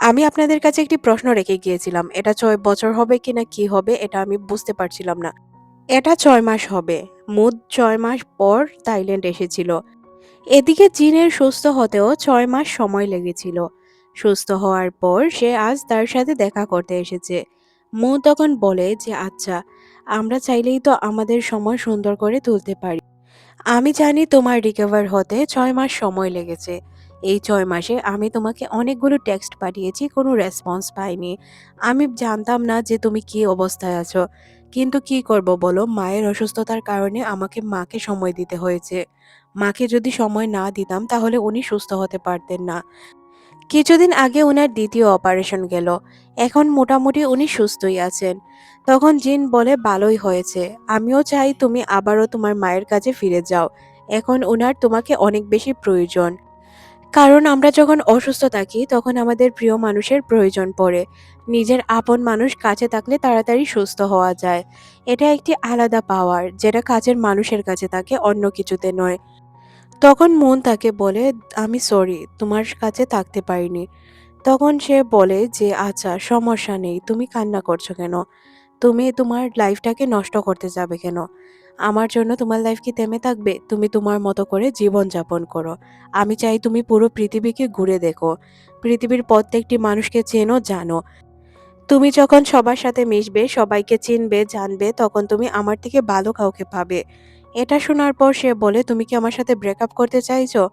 আমি আপনাদের কাছে একটি প্রশ্ন রেখে গিয়েছিলাম। এটা ছয় বছর হবে কিনা কি হবে এটা আমি বুঝতে পারছিলাম না। এটা ছয় মাস হবে। মুথ ৬ মাস পর থাইল্যান্ড এসেছিল। এদিকে জিনের সুস্থ হতেও ছয় মাস সময় লেগেছিল। সুস্থ হওয়ার পর সে আজ তার সাথে দেখা করতে এসেছে। মু তখন বলে যে আচ্ছা, আমরা চাইলেই তো আমাদের সময় সুন্দর করে তুলতে পারি। আমি জানি তোমার রিকভার হতে ছয় মাস সময় লেগেছে। এই ছয় মাসে আমি তোমাকে অনেকগুলো টেক্সট পাঠিয়েছি, কোনো রেসপন্স পাইনি। আমি জানতাম না যে তুমি কি অবস্থায় আছো। কিন্তু কি করব বলো? মায়ের অসুস্থতার কারণে আমাকে মাকে সময় দিতে হয়েছে। মাকে যদি সময় না দিতাম তাহলে উনি সুস্থ হতে পারতেন না। কিছুদিন আগে উনার দ্বিতীয় অপারেশন গেল। এখন মোটামুটি উনি সুস্থই আছেন। তখন জিন বলে ভালোই হয়েছে। আমিও চাই তুমি আবারও তোমার মায়ের কাছে ফিরে যাও। এখন উনার তোমাকে অনেক বেশি প্রয়োজন। কারণ আমরা যখন অসুস্থ থাকি, তখন আমাদের প্রিয় মানুষের প্রয়োজন পড়ে। নিজের আপন মানুষ কাছে থাকলে তাড়াতাড়ি সুস্থ হওয়া যায়। এটা একটি আলাদা পাওয়ার যেটা কাছের মানুষের কাছে থাকে, অন্য কিছুতে নয়। তখন মন তাকে বলে, আমি সরি তোমার কাছে থাকতে পারিনি। তখন সে বলে যে আচ্ছা সমস্যা নেই, তুমি কান্না করছ কেন? তুমি তোমার লাইফটাকে নষ্ট করতে যাবে কেন? আমার জন্য তোমার লাইফ কি থেমে থাকবে? তুমি তোমার মতো করে জীবনযাপন করো। আমি চাই তুমি পুরো পৃথিবীকে ঘুরে দেখো। পৃথিবীর প্রত্যেকটি মানুষকে চেনো, জানো। তুমি যখন সবার সাথে মিশবে, সবাইকে চিনবে, জানবে তখন তুমি আমার থেকে ভালো কাউকে পাবে। এটা শোনার পর সে বলে তুমি কি আমার সাথে ব্রেকআপ করতে চাইছো?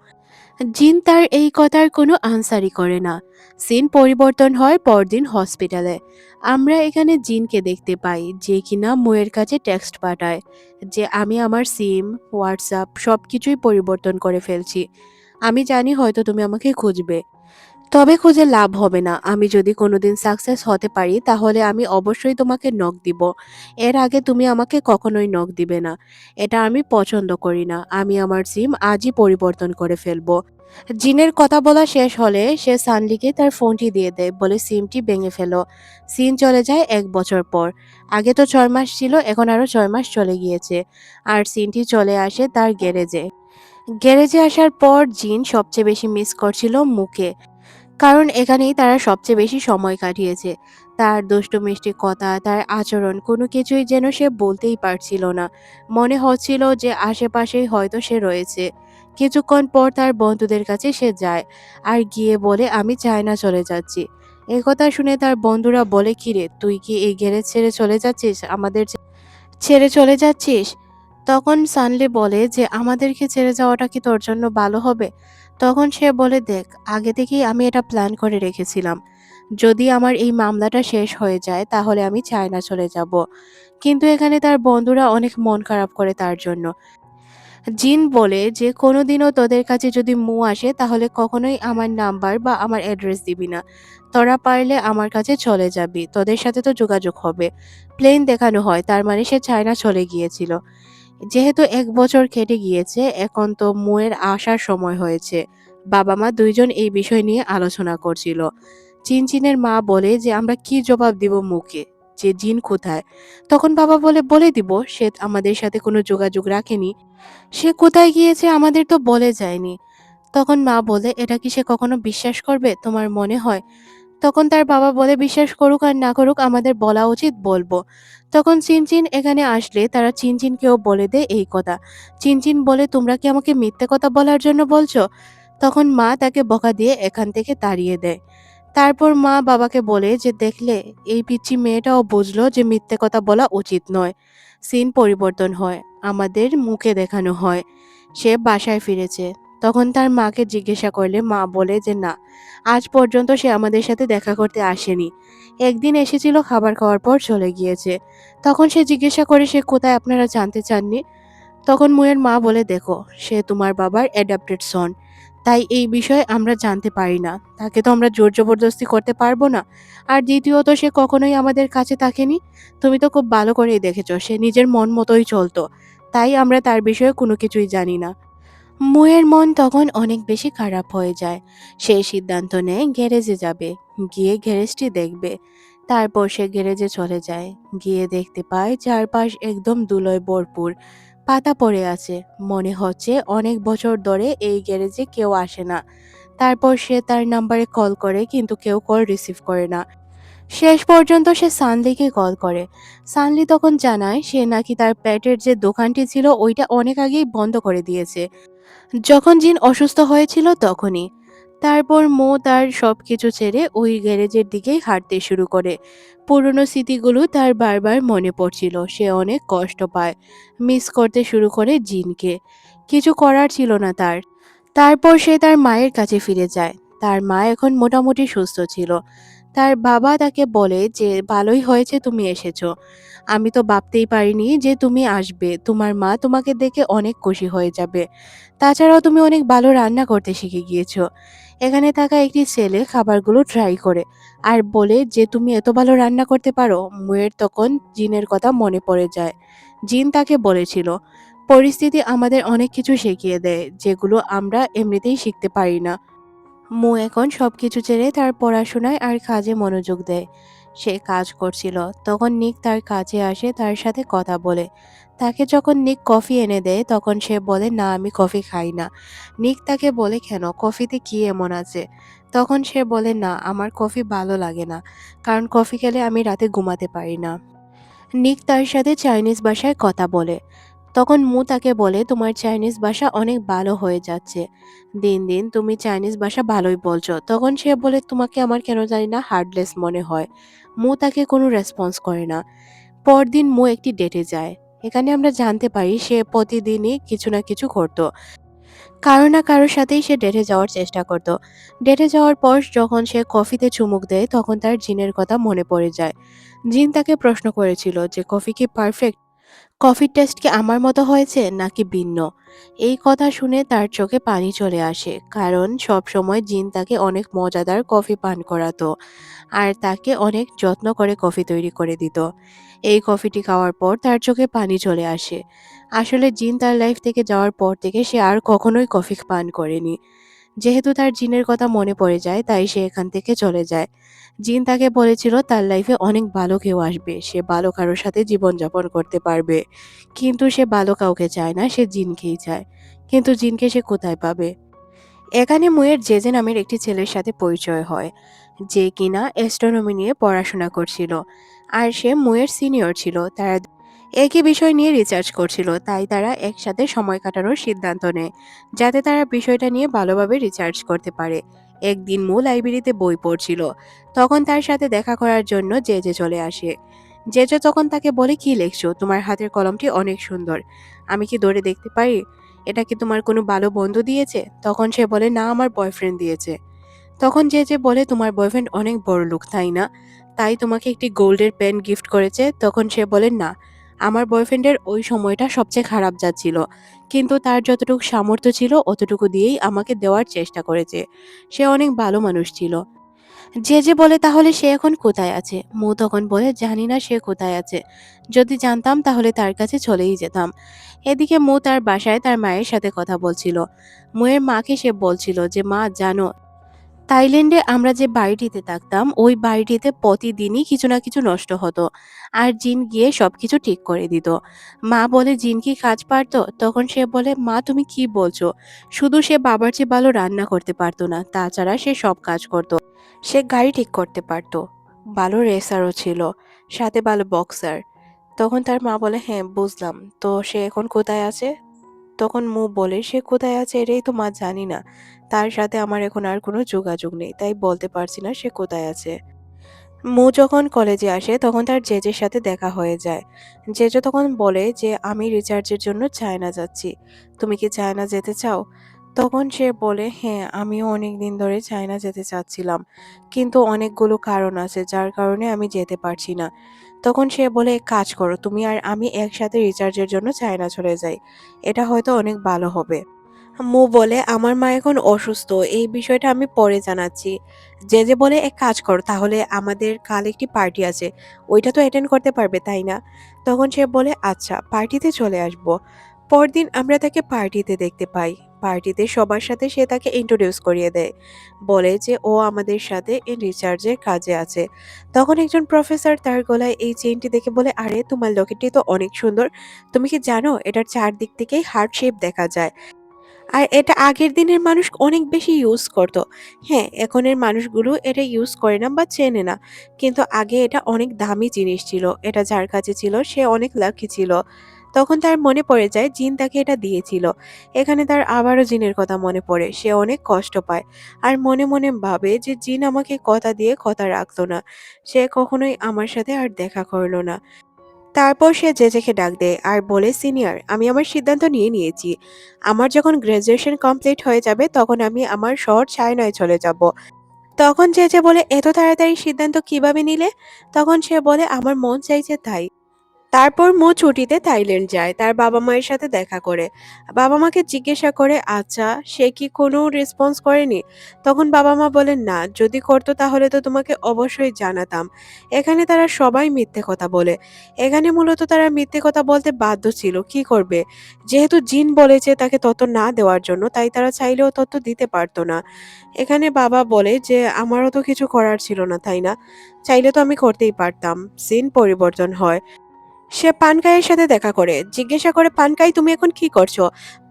জিন তার এই কথার কোনো আনসারই করে না। সিন পরিবর্তন হয় পরদিন হসপিটালে। আমরা এখানে জিনকে দেখতে পাই যে কিনা মোয়ের কাছে টেক্সট পাঠায় যে আমি আমার সিম, হোয়াটসঅ্যাপ সব কিছুই পরিবর্তন করে ফেলছি। আমি জানি হয়তো তুমি আমাকে খুঁজবে। তবে খুঁজে লাভ হবে না। আমি যদি কোনোদিন সাকসেস হতে পারি তাহলে আমি অবশ্যই তোমাকে নখ দিব। এর আগে তুমি আমাকে কখনোই নখ দিবে না। এটা আমি পছন্দ করি না। আমি আমার সিম আজই পরিবর্তন করে ফেলব। জিনের কথা বলা শেষ হলে সে সানলিকে তার ফোনটি দিয়ে দেয় বলে সিমটি ভেঙে ফেলো। সিন চলে যায় এক বছর পর। আগে তো ছয় মাস ছিল এখন আরও ছয় মাস চলে গিয়েছে। আর সিনটি চলে আসে তার গ্যারেজে। গ্যারেজে আসার পর জিন সবচেয়ে বেশি মিস করছিল মুখে কারণ এখানেই তারা সবচেয়ে বেশি সময় কাটিয়েছে। তার দুষ্টু মিষ্টি কথা, তার আচরণ কোনো কিছুই যেন সে বলতেই পারছিল না। মনে হচ্ছিল যে আশেপাশেই হয়তো সে রয়েছে। কিছুক্ষণ পর তার বন্ধুদের কাছে সে যায় আর গিয়ে বলে, আমি চায়না চলে যাচ্ছি। কথা শুনে তার বন্ধুরা বলে, কিরে, তুই কি এই গ্যারেজ ছেড়ে চলে যাচ্ছিস? আমাদের ছেড়ে চলে যাচ্ছিস? তখন সানলি বলে যে, আমাদেরকে ছেড়ে যাওয়াটা কি তোর জন্য ভালো হবে? তখন সে বলে, দেখ, আগে থেকেই আমি এটা প্ল্যান করে রেখেছিলাম। যদি আমার এই মামলাটা শেষ হয়ে যায়, তাহলে আমি চায়না চলে যাব। কিন্তু এখানে তার বন্ধুরা অনেক মন খারাপ করে তার জন্য। জিন বলে যে, কোনোদিনও তোদের কাছে যদি মু আসে, তাহলে কখনোই আমার নাম্বার বা আমার অ্যাড্রেস দিবি না। তোরা পারলে আমার কাছে চলে যাবি। তোদের সাথে তো যোগাযোগ হবে। প্লেন দেখানো হয়। তার মানে সে চায়না চলে গিয়েছিল। যেহেতু এক বছর কেটে গিয়েছে, এখন তো মুয়ের আসার সময় হয়েছে। বাবা মা দুইজন এই বিষয় নিয়ে আলোচনা করছিল। চিনচিনের মা বলে যে, আমরা কি জবাব দিব মুকে? যে জিন কোথায়। তখন বাবা বলে বলে দিব, সে আমাদের সাথে কোনো যোগাযোগ রাখেনি। সে কোথায় গিয়েছে আমাদের তো বলে যায়নি। তখন মা বলে, এটা কি সে কখনো বিশ্বাস করবে? তোমার মনে হয়? তখন তার বাবা বলে, বিশ্বাস করুক আর না করুক, আমাদের বলা উচিত বলব। তখন চিনচিন এখানে আসলে তারা চিনচিনকেও বলে দেয় এই কথা। চিনচিন বলে, তোমরা কি আমাকে মিথ্যে কথা বলার জন্য বলছো? তখন মা তাকে বকা দিয়ে এখান থেকে তাড়িয়ে দেয়। তারপর মা বাবাকে বলে যে, দেখলে, এই পিচ্ছি মেয়েটাও বুঝলো যে মিথ্যে কথা বলা উচিত নয়। সিন পরিবর্তন হয়, আমাদের মুখে দেখানো হয়। সে বাসায় ফিরেছে। তখন তার মাকে জিজ্ঞাসা করলে মা বলে যে, না, আজ পর্যন্ত সে আমাদের সাথে দেখা করতে আসেনি। একদিন এসেছিল খাবার খাওয়ার পর চলে গিয়েছে। তখন সে জিজ্ঞাসা করে, সে কোথায়? আপনারা জানতে চাননি? তখন মুয়ের মা বলে, দেখো, সে তোমার বাবার অ্যাডাপ্টেড সন তাই এই বিষয়ে আমরা জানতে পারি না। তাকে তো আমরা জোর জবরদস্তি করতে পারব না। আর দ্বিতীয়ত, সে কখনোই আমাদের কাছে থাকেনি। তুমি তো খুব ভালো করেই দেখেছ, সে নিজের মন মতোই চলতো। তাই আমরা তার বিষয়ে কোনো কিছুই জানি না। মুয়ের মন তখন অনেক বেশি খারাপ হয়ে যায়। সে সিদ্ধান্ত নেয় গ্যারেজে যাবে। গিয়ে গ্যারেজটি দেখবে। তারপর সে গ্যারেজে চলে যায়। গিয়ে দেখতে পায় চারপাশ একদম ধুলোয় ভরপুর। পাতা পড়ে আছে। মনে হচ্ছে অনেক বছর ধরে এই গ্যারেজে কেউ আসে না। তারপর সে তার নাম্বারে কল করে কিন্তু কেউ কল রিসিভ করে না। শেষ পর্যন্ত সে সানলিকে কল করে। সানলি তখন জানায় সে নাকি তার প্যাটের যে দোকানটি ছিল ওইটা অনেক আগেই বন্ধ করে দিয়েছে। যখন জিন অসুস্থ হয়েছিল তখনই। তারপর মো তার সব কিছু ছেড়ে ওই গ্যারেজের দিকেই হাঁটতে শুরু করে। পুরনো স্মৃতিগুলো তার বারবার মনে পড়ছিল, সে অনেক কষ্ট পায়। মিস করতে শুরু করে জিনকে। কিছু করার ছিল না তার। তারপর সে তার মায়ের কাছে ফিরে যায়। তার মা এখন মোটামুটি সুস্থ ছিল। তার বাবা তাকে বলে যে, ভালোই হয়েছে তুমি এসেছ। আমি তো ভাবতেই পারিনি যে তুমি আসবে। তোমার মা তোমাকে দেখে অনেক খুশি হয়ে যাবে। তাছাড়াও তুমি অনেক ভালো রান্না করতে শিখে গিয়েছো। এখানে থাকা একটি ছেলে খাবারগুলো ট্রাই করে। আর বলে যে, তুমি এত ভালো রান্না করতে পারো? মুয়ের তখন জিনের কথা মনে পড়ে যায়। জিন তাকে বলেছিল, পরিস্থিতি আমাদের অনেক কিছু শিখিয়ে দেয়, যেগুলো আমরা এমনিতেই শিখতে পারি না। মু এখন সব কিছু ছেড়ে তার পড়াশোনায় আর কাজে মনোযোগ দেয়। সে কাজ করছিল। তখন নিক তার কাছে আসে, তার সাথে কথা বলে। তাকে যখন নিক কফি এনে দেয়, তখন সে বলে, না, আমি কফি খাই না। নিক তাকে বলে, কেন? কফিতে কি এমন আছে? তখন সে বলে, না, আমার কফি ভালো লাগে না, কারণ কফি খেলে আমি রাতে ঘুমাতে পারি না। নিক তার সাথে চাইনিজ ভাষায় কথা বলে। তখন মু তাকে বলে, তোমার চাইনিজ ভাষা অনেক ভালো হয়ে যাচ্ছে। দিন দিন তুমি চাইনিজ ভাষা ভালোই বলছো। তখন সে বলে, তোমাকে আমার কেন জানি না হার্ডলেস মনে হয়। মু তাকে কোনো রেসপন্স করে না। পরদিন মু একটি ডেটে যায়। এখানে আমরা জানতে পারি সে প্রতিদিনই কিছু না কিছু করতো। কারও না কারোর সাথেই সে ডেটে যাওয়ার চেষ্টা করত। ডেটে যাওয়ার পর যখন সে কফিতে চুমুক দেয়, তখন তার জিনের কথা মনে পড়ে যায়। জিন তাকে প্রশ্ন করেছিল যে, কফি কি পারফেক্ট? কফির টেস্ট কি আমার মতো হয়েছে নাকি ভিন্ন? এই কথা শুনে তার চোখে পানি চলে আসে, কারণ সব সময় জিন তাকে অনেক মজাদার কফি পান করাতো, আর তাকে অনেক যত্ন করে কফি তৈরি করে দিত। এই কফিটি খাওয়ার পর তার চোখে পানি চলে আসে। আসলে জিন তার লাইফ থেকে যাওয়ার পর থেকে সে আর কখনোই কফি পান করেনি। যেহেতু তার জিনের কথা মনে পড়ে যায়, তাই সে এখান থেকে চলে যায়। জিন তাকে বলেছিল, তার লাইফে অনেক ভালো কেউ আসবে। সে ভালো কারোর সাথে জীবনযাপন করতে পারবে। কিন্তু সে ভালো কাউকে চায় না, সে জিনকেই চায়। কিন্তু জিনকে সে কোথায় পাবে? এখানে মুয়ের জেজে নামের একটি ছেলের সাথে পরিচয় হয়। যে কিনা অ্যাস্ট্রোনমি নিয়ে পড়াশোনা করছিল। আর সে মুয়ের সিনিয়র ছিল, তারা একই বিষয় নিয়ে রিসার্চ করছিল, তাই তারা একসাথে সময় কাটানোর সিদ্ধান্ত নেয়, যাতে তারা বিষয়টা নিয়ে ভালোভাবে রিসার্চ করতে পারে। একদিন মু লাইব্রেরিতে বই পড়ছিল, তখন তার সাথে দেখা করার জন্য যে যে চলে আসে। যে যে তখন তাকে বলে, কি লেখছো? তোমার হাতের কলমটি অনেক সুন্দর। আমি কি ধরে দেখতে পারি? এটা কি তোমার কোনো ভালো বন্ধু দিয়েছে? তখন সে বলে, না, আমার বয়ফ্রেন্ড দিয়েছে। তখন যে যে বলে, তোমার বয়ফ্রেন্ড অনেক বড় লোক, তাই না? তাই তোমাকে একটি গোল্ডের পেন গিফট করেছে। তখন সে বলে, না, আমার বয়ফ্রেন্ডের ওই সময়টা সবচেয়ে খারাপ যাচ্ছিল কিন্তু তার যতটুকু সামর্থ্য ছিল, অতটুকু দিয়েই আমাকে দেওয়ার চেষ্টা করেছে। সে অনেক ভালো মানুষ ছিল। যে যে বলে, তাহলে সে এখন কোথায় আছে? মু তখন বলে, জানি না সে কোথায় আছে। যদি জানতাম, তাহলে তার কাছে চলেই যেতাম। এদিকে মু তার বাসায় তার মায়ের সাথে কথা বলছিল। মুয়ের মাকে সে বলছিল যে, মা, জানো থাইল্যান্ডে আমরা যে বাড়িটিতে থাকতাম, ওই বাড়িটিতে প্রতিদিনই কিছু না কিছু নষ্ট হতো আর জিন গিয়ে সবকিছু ঠিক করে দিত। মা বলে, জিন কি কাজ পারতো? তখন সে বলে, মা, তুমি কি বলছো? শুধু সে বাবার চেয়ে ভালো রান্না করতে পারতো না, তাছাড়া সে সব কাজ করতো। সে গাড়ি ঠিক করতে পারতো। ভালো রেসারও ছিল, সাথে ভালো বক্সার। তখন তার মা বলে হ্যাঁ বুঝলাম। তো সে এখন কোথায় আছে? তখন মু বলে, সে কোথায় আছে এটাই তো মা জানি না। তার সাথে আমার এখন আর কোনো যোগাযোগ নেই, তাই বলতে পারছি না সে কোথায় আছে। মু যখন কলেজে আসে, তখন তার জেজের সাথে দেখা হয়ে যায়। জেজে তখন বলে যে, আমি রিচার্জের জন্য চায়না যাচ্ছি। তুমি কি চায়না যেতে চাও? তখন সে বলে হ্যাঁ আমিও অনেক দিন ধরে চায়না যেতে চাচ্ছিলাম। কিন্তু অনেকগুলো কারণ আছে, যার কারণে আমি যেতে পারছি না। তখন সে বলে "এক কাজ করো, তুমি আর আমি একসাথে রিচার্জের জন্য চায়না চলে যাই। এটা হয়তো অনেক ভালো হবে। মু বলে, আমার মা এখন অসুস্থ, এই বিষয়টা আমি পরে জানাচ্ছি। যে যে বলে, এক কাজ করো, তাহলে আমাদের কাল একটি পার্টি আছে, ওইটা তো অ্যাটেন্ড করতে পারবে, তাই না? তখন সে বলে আচ্ছা পার্টিতে চলে আসব। পরদিন আমরা তাকে পার্টিতে দেখতে পাই। পার্টিতে সবার সাথে সে তাকে ইন্ট্রোডিউস করিয়ে দেয় বলে যে ও আমাদের সাথে রিচার্জের কাজে আছে তখন একজন প্রফেসর তার গলায় এই চেইনটি দেখে বলে আরে তোমার লকেটটি তো অনেক সুন্দর তুমি কি জানো এটার চারদিক থেকেই হার্ট শেপ দেখা যায় আর এটা আগের দিনের মানুষ অনেক বেশি ইউজ করত। হ্যাঁ, এখনের মানুষগুলো এটা ইউজ করে না বা চেনে না। কিন্তু আগে এটা অনেক দামি জিনিস ছিল। এটা যার কাছে ছিল সে অনেক লাকি ছিল। তখন তার মনে পড়ে যায় জিন তাকে এটা দিয়েছিল। এখানে তার আবারও জিনের কথা মনে পড়ে। সে অনেক কষ্ট পায়। আর মনে, মনে ভাবে যে জিন আমাকে কথা দিয়ে কথা রাখতো না। সে কখনোই আমার সাথে আর দেখা করল না। তারপর সে জেজেকে ডাক দেয় আর বলে সিনিয়র আমি আমার সিদ্ধান্ত নিয়ে নিয়েছি আমার যখন গ্রাজুয়েশন কমপ্লিট হয়ে যাবে তখন আমি আমার শহর চায়নায় চলে যাব তখন জেজে বলে এত তাড়াতাড়ি সিদ্ধান্ত কীভাবে নিলে তখন সে বলে আমার মন চাইছে তাই তারপর মো ছুটিতে থাইল্যান্ড যায়, তার বাবা মায়ের সাথে দেখা করে। বাবা মাকে জিজ্ঞাসা করে আচ্ছা সে কি কোনো রেসপন্স করেনি? তখন বাবা মা বলেন, না, যদি করতো তাহলে তো তোমাকে অবশ্যই জানাতাম। এখানে তারা সবাই মিথ্যে কথা বলে। এখানে মূলত তারা মিথ্যে কথা বলতে বাধ্য ছিল, কি করবে? যেহেতু জিন বলেছে তাকে তত না দেওয়ার জন্য, তাই তারা চাইলেও তত দিতে পারতো না। এখানে বাবা বলে যে, আমারও তো কিছু করার ছিল না, তাই না? চাইলে তো আমি করতেই পারতাম। সিন পরিবর্তন হয়। সে পানকাইয়ের সাথে দেখা করে, জিজ্ঞাসা করে, পানকাই, তুমি এখন কি করছ?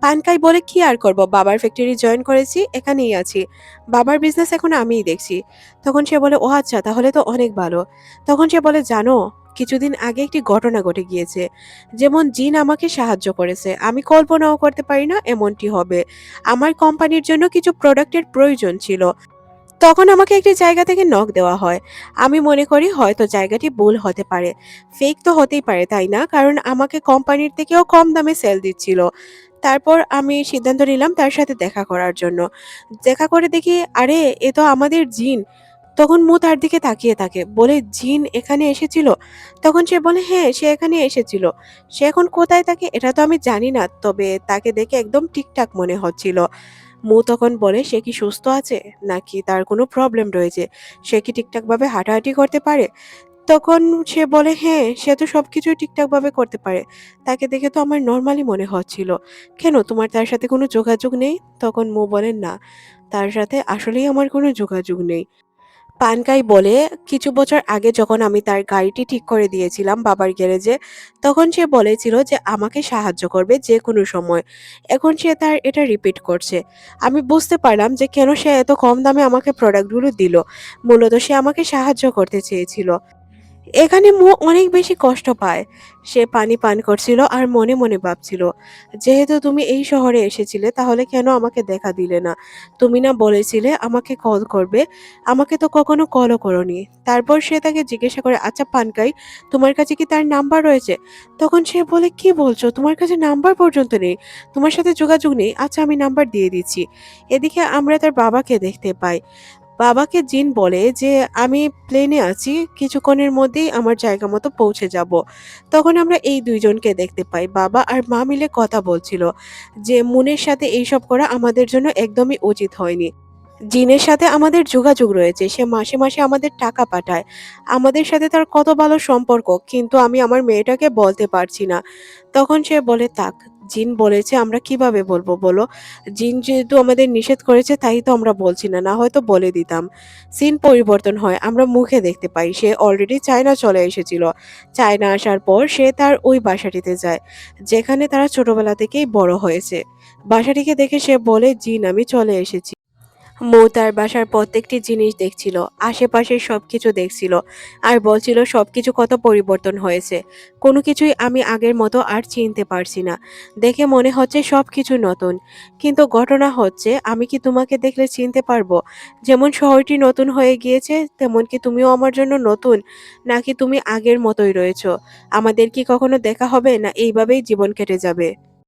পানকাই বলে, কি আর করব? বাবার ফ্যাক্টরি জয়েন করেছি, এখানেই আছি। বাবার বিজনেস এখন আমিই দেখছি। তখন সে বলে, ও আচ্ছা তাহলে তো অনেক ভালো। তখন সে বলে, জানো, কিছুদিন আগে একটি ঘটনা ঘটে গিয়েছে। যেমন জিন আমাকে সাহায্য করেছে। আমি কল্পনাও করতে পারি না এমনটি হবে। আমার কোম্পানির জন্য কিছু প্রোডাক্টের প্রয়োজন ছিল। তখন আমাকে একটি জায়গা থেকে নক দেওয়া হয়। আমি মনে করি হয়তো জায়গাটি ভুল হতে পারে। ফেক তো হতেই পারে, তাই না? কারণ আমাকে কোম্পানির থেকেও কম দামে সেল দিচ্ছিল। তারপর আমি সিদ্ধান্ত নিলাম তার সাথে দেখা করার জন্য। দেখা করে দেখি, আরে, এ তো আমাদের জিন। তখন মু তার দিকে তাকিয়ে থাকে। বলে, জিন এখানে এসেছিল? তখন সে বলে হ্যাঁ সে এখানে এসেছিল। সে এখন কোথায় থাকে এটা তো আমি জানি না। তবে তাকে দেখে একদম ঠিকঠাক মনে হচ্ছিল। মু তখন বলে, সে কি সুস্থ আছে? নাকি তার কোনো প্রবলেম রয়েছে? সে কি ঠিকঠাকভাবে হাঁটাহাঁটি করতে পারে? তখন সে বলে হ্যাঁ সে তো সব কিছুই ঠিকঠাকভাবে করতে পারে। তাকে দেখে তো আমার নর্মালি মনে হচ্ছিল। কেন, তোমার তার সাথে কোনো যোগাযোগ নেই? তখন মো বলেন না, তার সাথে আসলেই আমার কোনো যোগাযোগ নেই। পানকাই বলে কিছু বছর আগে যখন আমি তার গাড়িটি ঠিক করে দিয়েছিলাম বাবার গ্যারেজে, তখন সে বলেছিল যে আমাকে সাহায্য করবে যে কোনো সময়। এখন সে তার এটা রিপিট করছে। আমি বুঝতে পারলাম যে কেন সে এত কম দামে আমাকে প্রোডাক্টগুলো দিল। মূলত সে আমাকে সাহায্য করতে চেয়েছিল। এখানে মো অনেক বেশি কষ্ট পায়। সে পানি পান করছিল আর মনে মনে ভাবছিল, যেহেতু তুমি এই শহরে এসেছিলে, তাহলে কেন আমাকে দেখা দিলে না? তুমি না বলেছিলে আমাকে কল করবে। আমাকে তো কখনো কলও করনি। তারপর সে তাকে জিজ্ঞাসা করে আচ্ছা পানকাই, তোমার কাছে কি তার নাম্বার রয়েছে? তখন সে বলে, কি বলছো? তোমার কাছে নাম্বার পর্যন্ত নেই। তোমার সাথে যোগাযোগ নেই। আচ্ছা আমি নাম্বার দিয়ে দিচ্ছি। এদিকে আমরা তার বাবাকে দেখতে পাই। বাবাকে জিন বলে যে, আমি প্লেনে আছি, কিছুক্ষণের মধ্যেই আমার জায়গা মতো পৌঁছে যাব। তখন আমরা এই দুইজনকে দেখতে পাই। বাবা আর মা মিলে কথা বলছিল যে, মুনের সাথে এইসব করা আমাদের জন্য একদমই উচিত হয়নি। জিনের সাথে আমাদের যোগাযোগ রয়েছে, সে মাসে মাসে আমাদের টাকা পাঠায়। আমাদের সাথে তার কত ভালো সম্পর্ক, কিন্তু আমি আমার মেয়েটাকে বলতে পারছি না। তখন সে বলে তাক জিন বলেছে, আমরা কীভাবে বলব বলো? জিন যেহেতু আমাদের নিষেধ করেছে, তাই তো আমরা বলছি না না হয়তো বলে দিতাম। সিন পরিবর্তন হয়, আমরা মুখে দেখতে পাই, সে অলরেডি চায়না চলে এসেছিল। চায়না আসার পর সে তার ওই বাসাটিতে যায়, যেখানে তারা ছোটবেলা থেকেই বড় হয়েছে। বাসাটিকে দেখে সে বলে, জিন, আমি চলে এসেছি। মৌ তার বাসার প্রত্যেকটি জিনিস দেখছিল, আশেপাশের সব কিছু দেখছিল আর বলছিল সব কিছু কত পরিবর্তন হয়েছে। কোনো কিছুই আমি আগের মতো আর চিনতে পারছি না। দেখে মনে হচ্ছে সব কিছু নতুন। কিন্তু ঘটনা হচ্ছে, আমি কি তোমাকে দেখলে চিনতে পারব? যেমন শহরটি নতুন হয়ে গিয়েছে, তেমন কি তুমিও আমার জন্য নতুন? নাকি তুমি আগের মতোই রয়েছো? আমাদের কি কখনো দেখা হবে, না এইভাবেই জীবন কেটে যাবে?